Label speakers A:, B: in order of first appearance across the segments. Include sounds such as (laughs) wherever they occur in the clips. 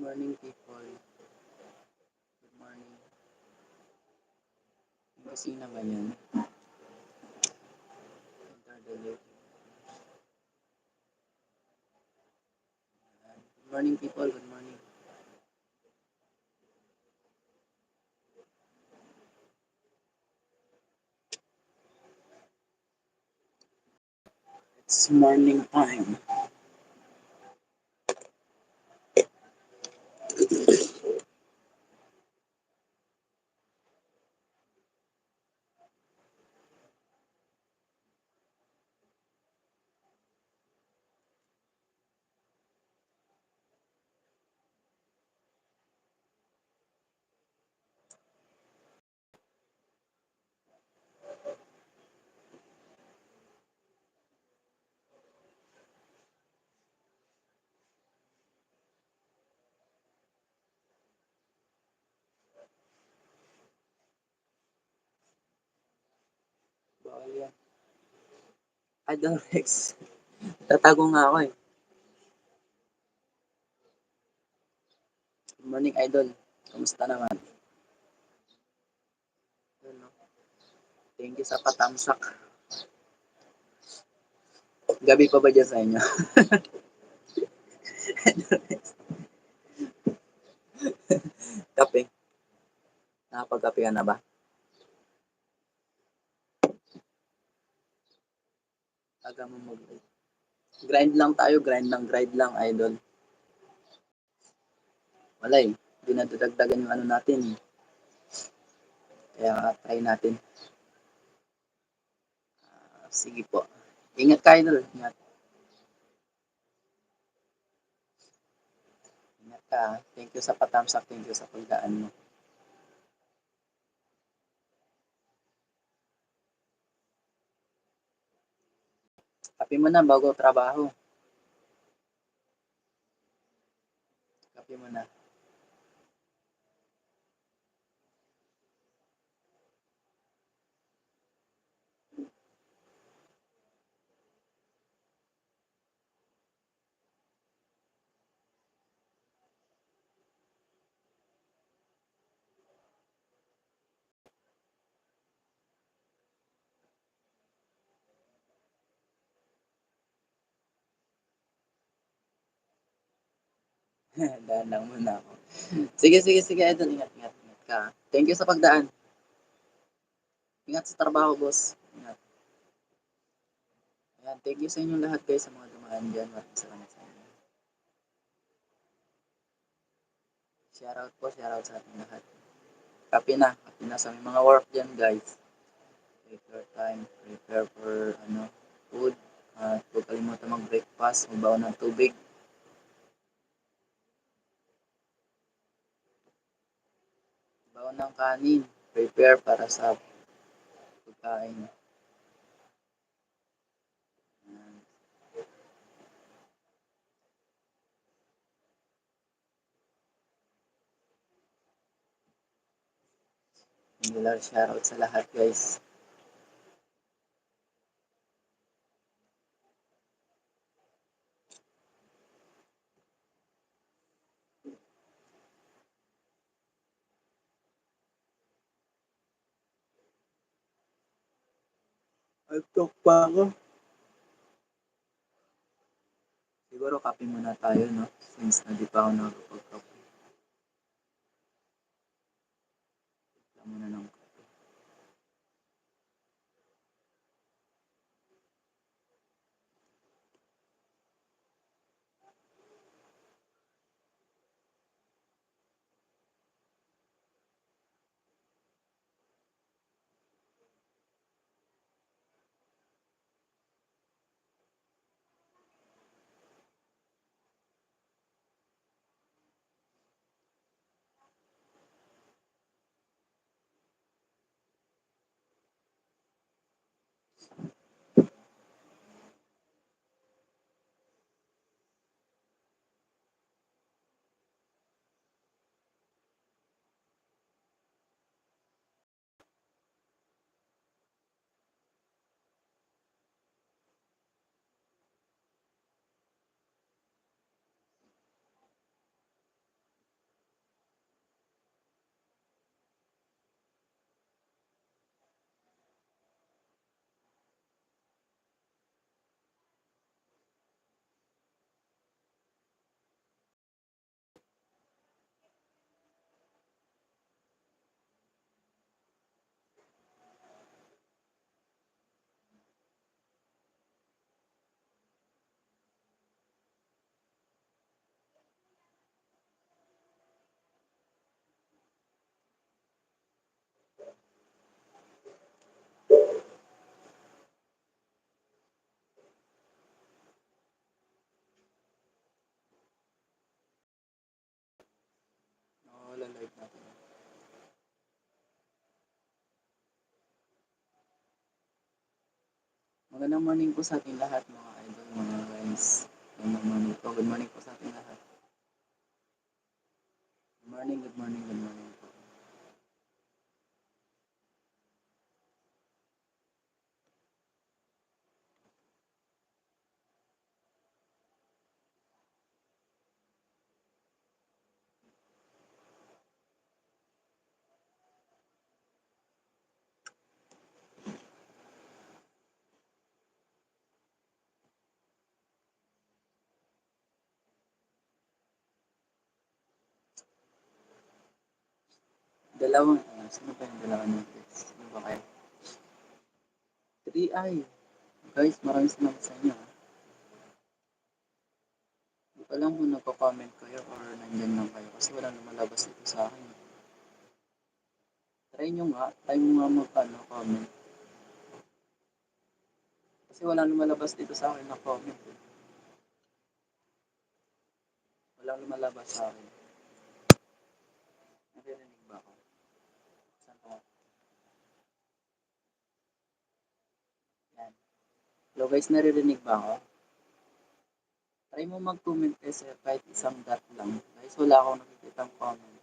A: morning, people. Good morning. Busina ba yan? Enter the. Good morning, people. Good morning. It's morning time. Bawal yan. Idol Rex. Tatago nga ako eh. Good morning, Idol. Kamusta naman? Thank you sa patamsak. Gabi pa ba dyan sa inyo? (laughs) Kape. Nakapagkape ka na ba? Aga mo mag Grind lang tayo, grind lang, grind lang, idol. Wala eh. Dadagdagan yung ano natin. Kaya try natin. Ah, sige po. Ingat ka, idol. Ingat. Ingat ka. Thank you sa patamsak. Thank you sa pagdaan mo. Kape mo na bago trabaho. Kape mo na. Daan lang muna ako. Sige, sige, sige, idol. Ingat, ingat, ingat ka. Thank you sa pagdaan. Ingat sa trabaho, boss. Ingat. Ayan, thank you sa inyong lahat, guys, sa mga dumaan dyan. Maraming salamat sa inyo. Shoutout po, shoutout sa ating lahat. Kape na. Kape na sa mga work dyan, guys. Prepare time. Prepare for, ano, food. At huwag kalimutan mag-breakfast. Magbawa ng tubig. Bawa ng kanin. Prepare para sa pagkain. Angular shoutout sa lahat, guys. Nag-talk pa ako. Siguro kape muna tayo, no? Since na di pa ako nakakapag-kape. Wala muna ng kape. natin. Magandang morning po sa ating lahat mga idol, mga guys. Magandang morning po. Good morning po sa ating lahat. Good morning, good morning, good morning po. Dalawang, ano, sino pa yung dalawang natin? Sino ba kayo? 3i. Guys, maraming salamat sa inyo. ah. Hindi ko alam kung nagko-comment kayo or nandyan lang kayo kasi wala lumalabas dito sa akin. Try nyo nga, try mo nga mag ano, comment. Kasi wala lumalabas dito sa akin na comment. Eh. Wala lumalabas sa akin. Naririnig ba ako? Saan ko? Yan. Hello guys, naririnig ba ako? Try mo mag-comment kasi kahit isang dot lang. Guys, wala akong nakikitang comment.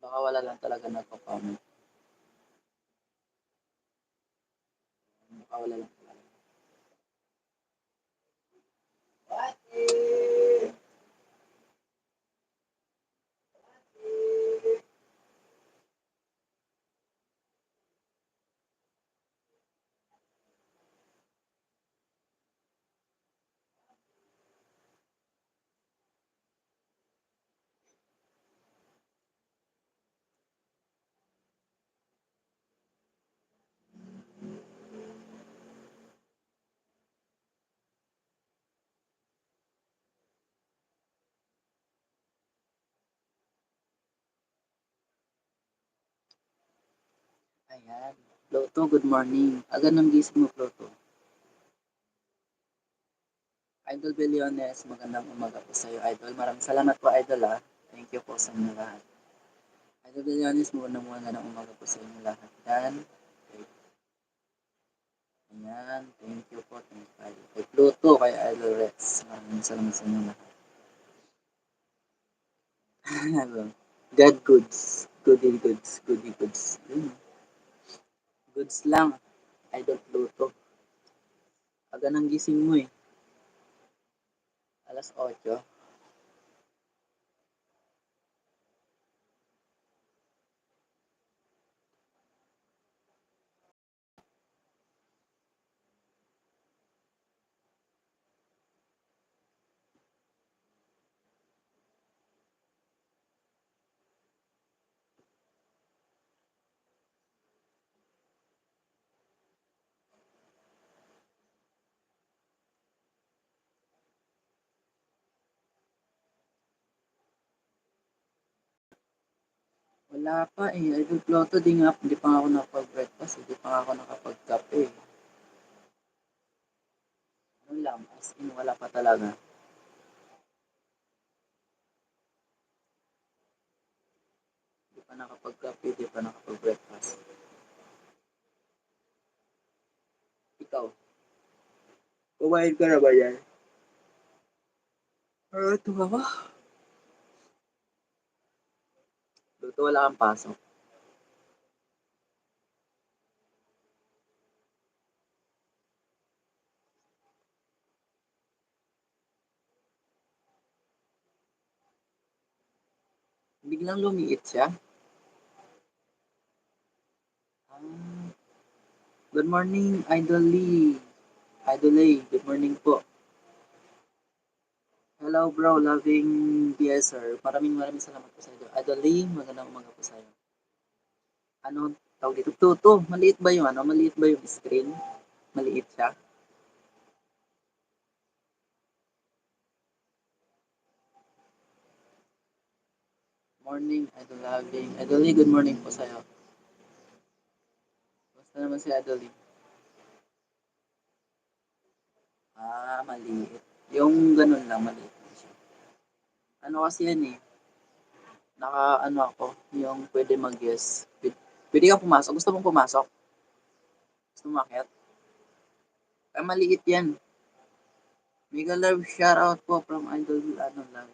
A: Baka wala lang talaga nagko-comment. Baka wala lang talaga. Ayan. Loto, good morning. Aga ng gising mo, Loto. Idol Billiones, magandang umaga po sa iyo, Idol. Maraming salamat po, Idol, ah. Thank you po sa inyo lahat. Idol Billiones, magandang magandang umaga po sa inyo lahat. Yan. Okay. Ayan. Thank you po. Thank you, Idol. Kay Pluto, kay Idol Rex. Maraming salamat sa inyo lahat. (laughs) God goods. Goody goods. Goody goods. Yun. Goods lang. Idol Pluto. Aga ng gising mo eh. Alas 8. Wala pa eh. Idol Pluto, di nga, di pa ako nakapag-breakfast. Di pa ako nakapag-kape. Ano lang, as in, wala pa talaga. Di pa nakapag-kape, di pa nakapag-breakfast. Ikaw, kumain ka na ba yan? Ah, ito ka Luto, wala kang pasok. Biglang lumiit siya. Ah, good morning, Idol Lee. Idol Lee, good morning po. Hello bro, loving BSR. Maraming maraming salamat po sa iyo. Idol Lee, magandang umaga po sa iyo. Ano tawag dito? Tuto, maliit ba yung ano? Maliit ba yung screen? Maliit siya? Morning, Idol Loving. Lee, good morning po sa iyo. Basta naman si Lee. Ah, maliit. Yung ganun lang, maliit lang siya. Ano kasi yan eh, naka-ano ako, yung pwede mag-guess. Pwede, kang pumasok. Gusto mong pumasok? Gusto mo umakyat? Ay, maliit yan. Mega love shoutout po from Idol ano lang.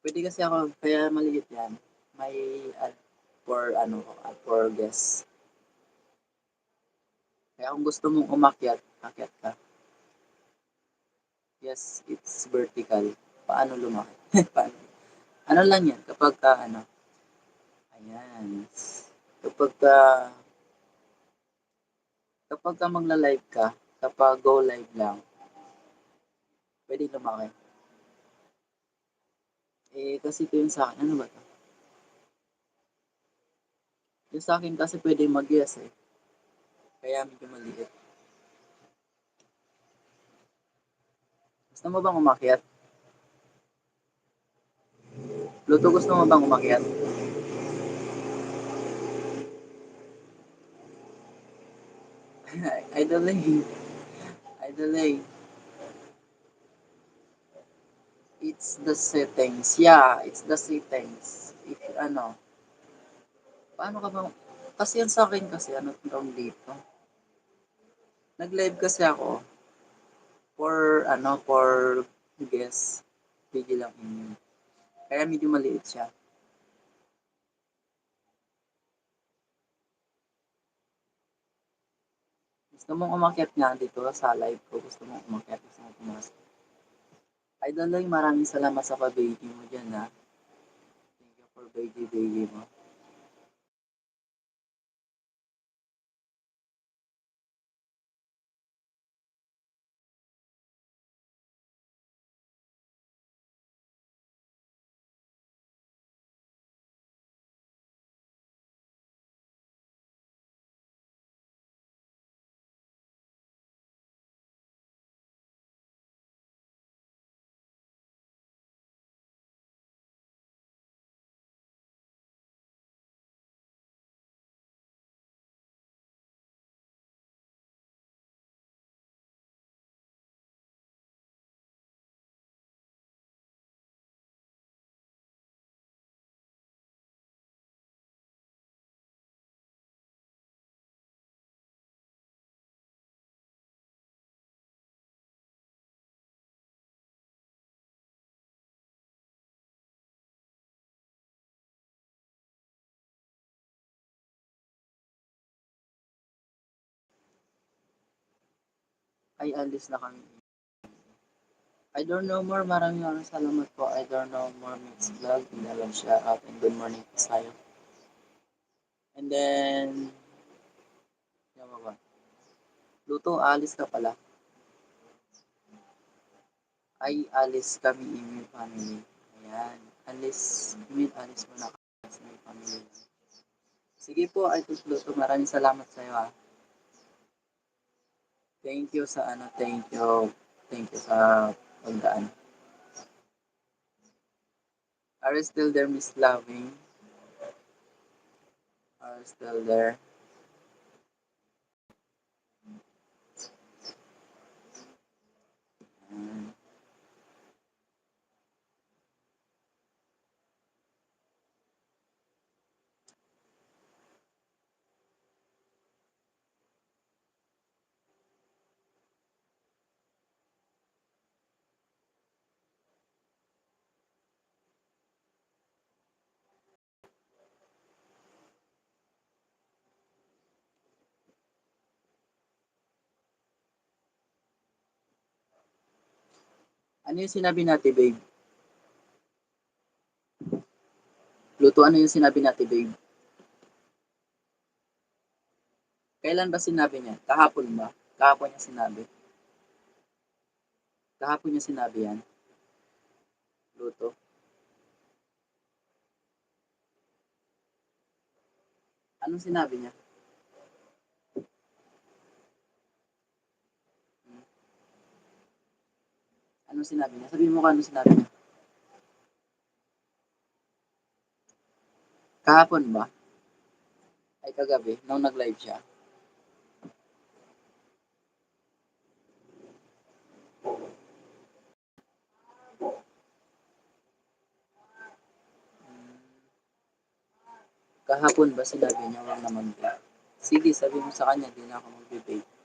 A: Pwede kasi ako, kaya maliit yan. May ad for ano, ad for guess. Kaya kung gusto mong umakyat, akyat ka. Yes, it's vertical. Paano lumaki? (laughs) Paano? Ano lang yan, kapag ka, ano, ayan, kapag ka, kapag ka magla-live ka, kapag go live lang, pwede lumaki. Eh, kasi ito yung sa akin, ano ba to? Yung sa akin kasi pwede mag-yes eh. Kaya medyo maliit. Gusto mo bang umakyat? Luto, gusto mo bang umakyat? (laughs) Idol eh. Idol eh. It's the settings. Yeah, it's the settings. If, ano, paano ka bang, kasi yan sa akin kasi, ano tawag dito? Nag-live kasi ako for, ano, for guest. Bigil lang inyo. Kaya medyo maliit siya. Gusto mong umakyat nga dito sa live ko. Gusto mong umakyat. Gusto mong pumasok. Idol Loy, maraming salamat sa pa-baby mo dyan ha. Thank you for baby mo. Ay, alis na kami. I don't know more. Maraming maraming salamat po. I don't know more mix vlog. Inalam siya out and good morning po sa'yo. And then, yan ba? Luto, alis ka pala. Ay, alis kami in family. Ayan. Alis, meet, alis mo na kami sa family. Sige po, ay Luto. Maraming salamat sa'yo ah. Thank you sa ano, thank you. Thank you sa pagdaan. Are you still there, Miss Loving? Are you still there? Ano yung sinabi natin, babe? Luto, ano yung sinabi natin, babe? Kailan ba sinabi niya? Kahapon ba? Kahapon niya sinabi. Kahapon niya sinabi yan. Luto. Anong sinabi niya? Anong sinabi niya? Sabihin mo ka anong sinabi niya. Kahapon ba? Ay kagabi, nung nag-live siya. kahapon ba sinabi niya, wag naman po. Sige, sabi mo sa kanya, di na ako magbe-bake.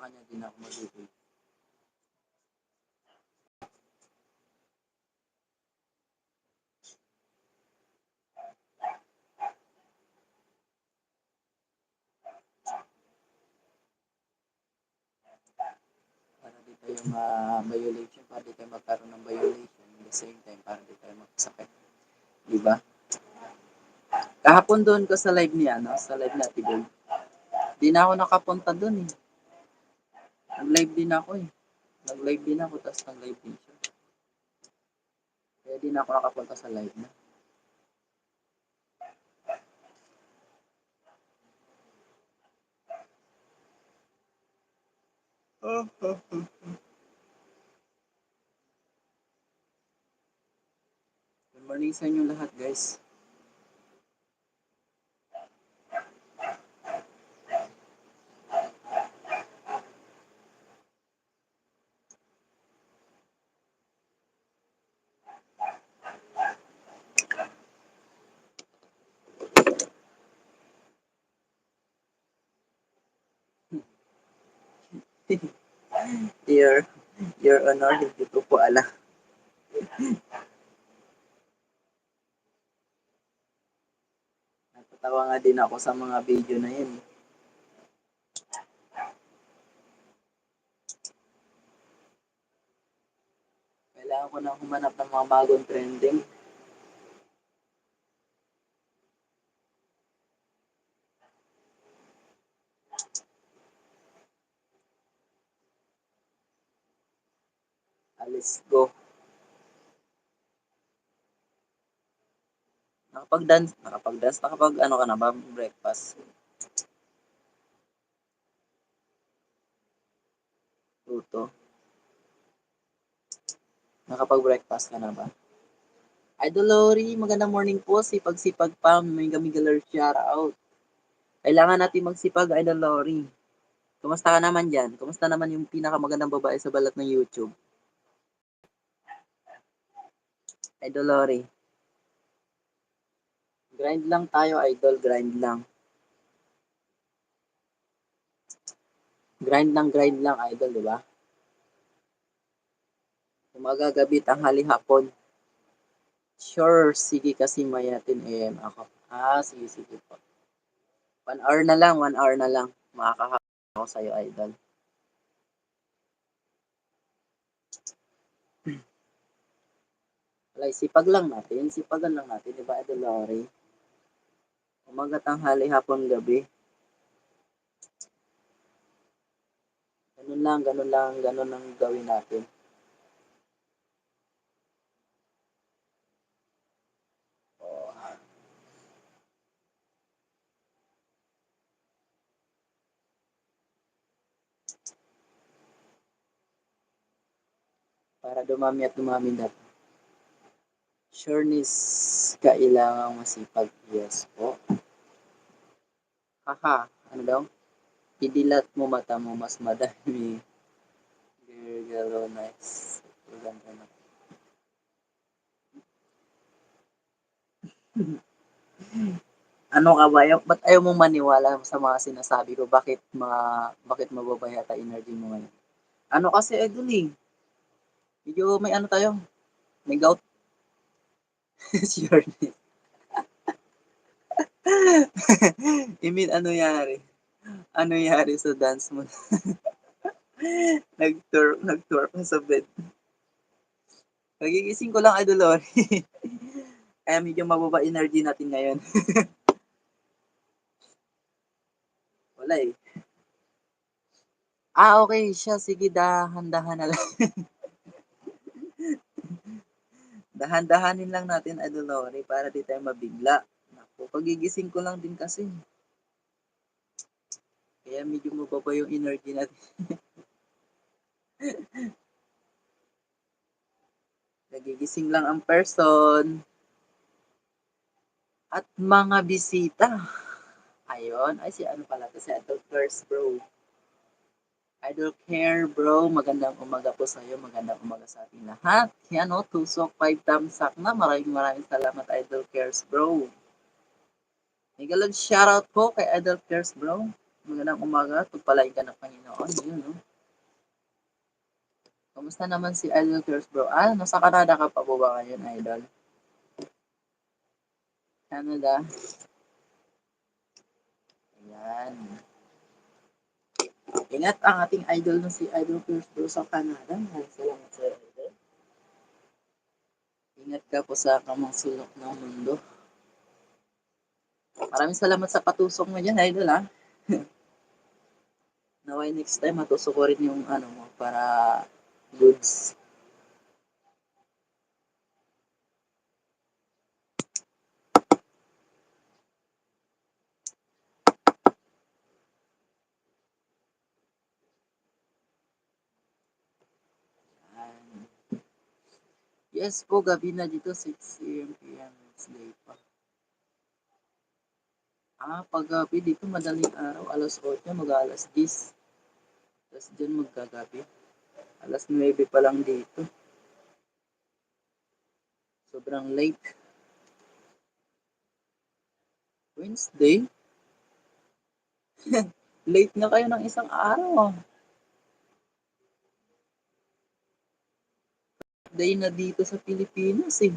A: Sa kanya, di na ako mag-vape. para di tayo ma-violation, para di tayo magkaroon ng violation at the same time, para di tayo magkasakit. Di ba? Kahapon doon ko sa live niya, no? Sa live na Gold. Di na ako nakapunta doon eh. Nag-live din ako eh. Nag-live din ako, tapos nag-live din siya. Kaya di na ako nakapunta sa live na. Good morning sa inyo lahat guys. Your, your honor, hindi ko po alam. Natatawa nga din ako sa mga video na yun. Kailangan ko na humanap ng mga bagong trending. Let's go. Nakapag-dance, nakapag-dance, nakapag ano ka na ba, breakfast. Luto. Nakapag-breakfast ka na ba? Idol Lori, magandang morning po. Sipag-sipag pa. May gamigalar shout out. Kailangan natin magsipag, Idol Lori. Kumusta ka naman dyan? Kumusta naman yung pinakamagandang babae sa balat ng YouTube? Idol Lori. Grind lang tayo, idol. Grind lang. Grind lang, grind lang, idol, di ba? Umaga, gabi, tanghali, hapon. Sure, sige kasi mayatin AM ako. Ah, sige, sige po. One hour na lang, one hour na lang. Makakahapon ako sa'yo, idol. Wala, sipag lang natin. Sipagan lang natin, di ba, idol Lori? Umaga, tanghali, hapon, gabi. Ganun lang, ganun lang, ganun ang gawin natin. Oh. Para dumami at dumami na. Sureness, kailangan masipag. Yes po. Haha, ano daw? Idilat mo mata mo, mas madami. Girl, nice. Ganda na. (laughs) ano ka ba? Ba't ayaw mong maniwala sa mga sinasabi ko? Bakit mga, bakit mababa yata energy mo ngayon? Ano kasi, idol eh. Medyo may ano tayo. May gout. (laughs) sure. Imin, ano yari? Ano yari sa dance mo? (laughs) nag-tour, nag-tour sa bed. Nagigising ko lang, Idol Lori. (laughs) Kaya medyo mababa energy natin ngayon. Wala eh. Ah, okay siya. Sige, dahan-dahan na lang. Dahan-dahanin lang natin, Idol Lori, para di tayo mabigla. Naku, pagigising ko lang din kasi. Kaya medyo mababa yung energy natin. (laughs) Nagigising lang ang person. At mga bisita. Ayun. Ay, si ano pala to? Si Adult First Bro. Idol Care bro, magandang umaga po sa iyo, magandang umaga sa ating lahat. Yan o, tusok 5 thumbs up na. Maraming maraming salamat Idol Cares bro. Love shoutout po kay Idol Cares bro. Magandang umaga, tupalain ka ng Panginoon. Yun no. Kamusta naman si Idol Cares bro? Ah, nasa Canada ka pa po ba ngayon Idol? Canada. Ayan. Ingat ang ating idol na si Idol First Bro sa Canada. Maraming salamat sa idol. Ingat ka po sa kamang sulok ng mundo. Maraming salamat sa patusok mo dyan, idol ha. (laughs) Naway next time matusok ko rin yung ano mo para goods. Yes po, gabi na dito, 6 a.m. p.m. Wednesday pa. Ah, pag gabi dito, madaling araw, alas 8, mag alas 10. Tapos dyan magkagabi. Alas 9 pa lang dito. Sobrang late. Wednesday? (laughs) late na kayo ng isang araw. Day na dito sa Pilipinas eh.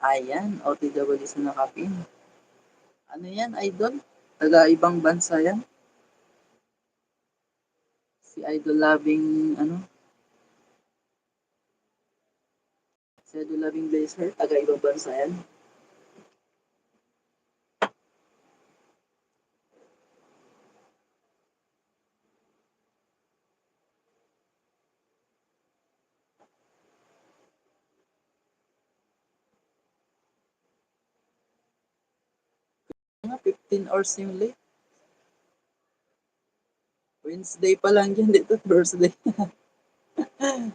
A: Ayan, OTW sa nakapin. Ano yan, idol? Taga ibang bansa yan? Si idol loving, ano? Si idol loving blazer, taga ibang bansa yan? Mga 15 hours yung late. Wednesday pa lang yan dito, Thursday. (laughs)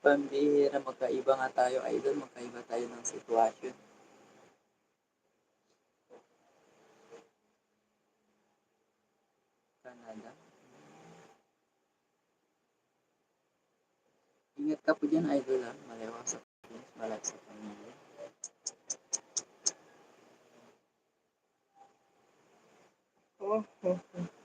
A: Pambihira, magkaiba nga tayo, idol. Magkaiba tayo ng sitwasyon. Canada. Ingat ka po dyan, idol. Ha? Maliwa sa Pilipinas, malak sa pamilya. Oh, oh, oh.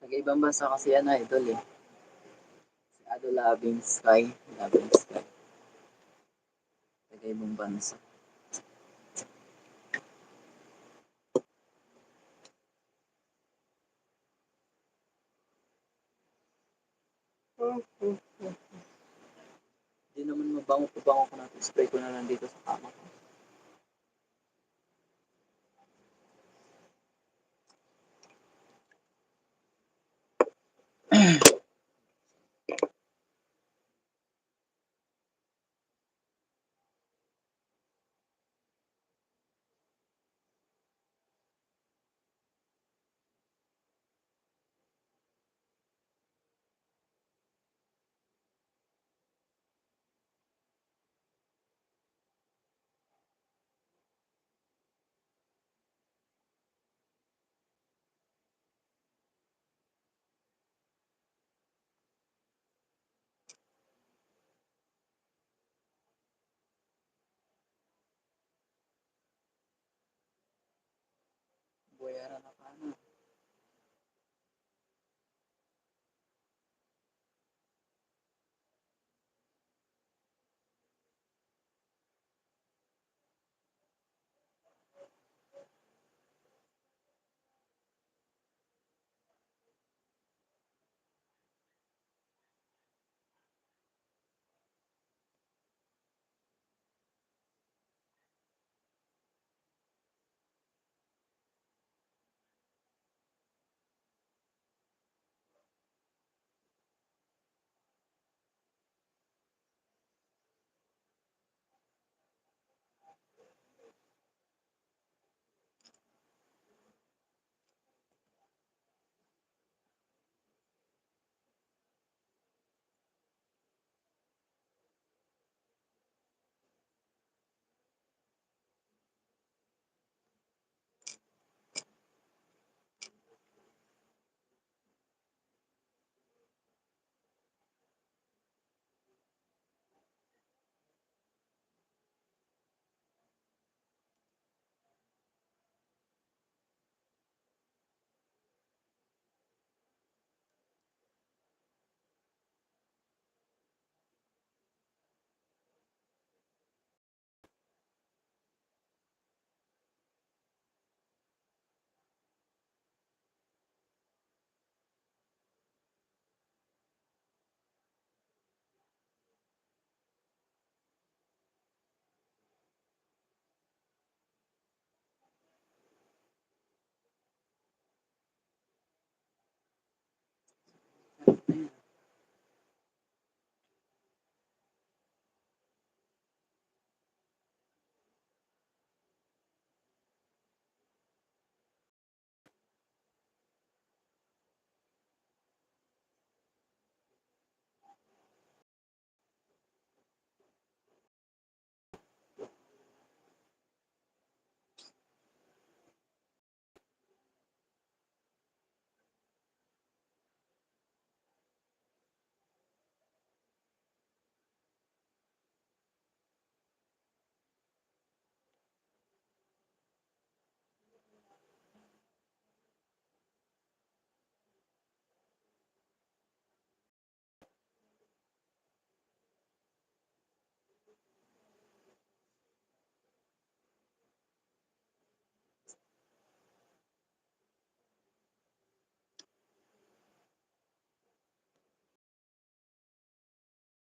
A: Taga-ibang bansa kasi yan, idol eh. Si Ado Loving Sky. Loving Sky. Taga-ibang bansa. Hindi naman mabango-pabango ko na spray ko na lang dito sa kama ko.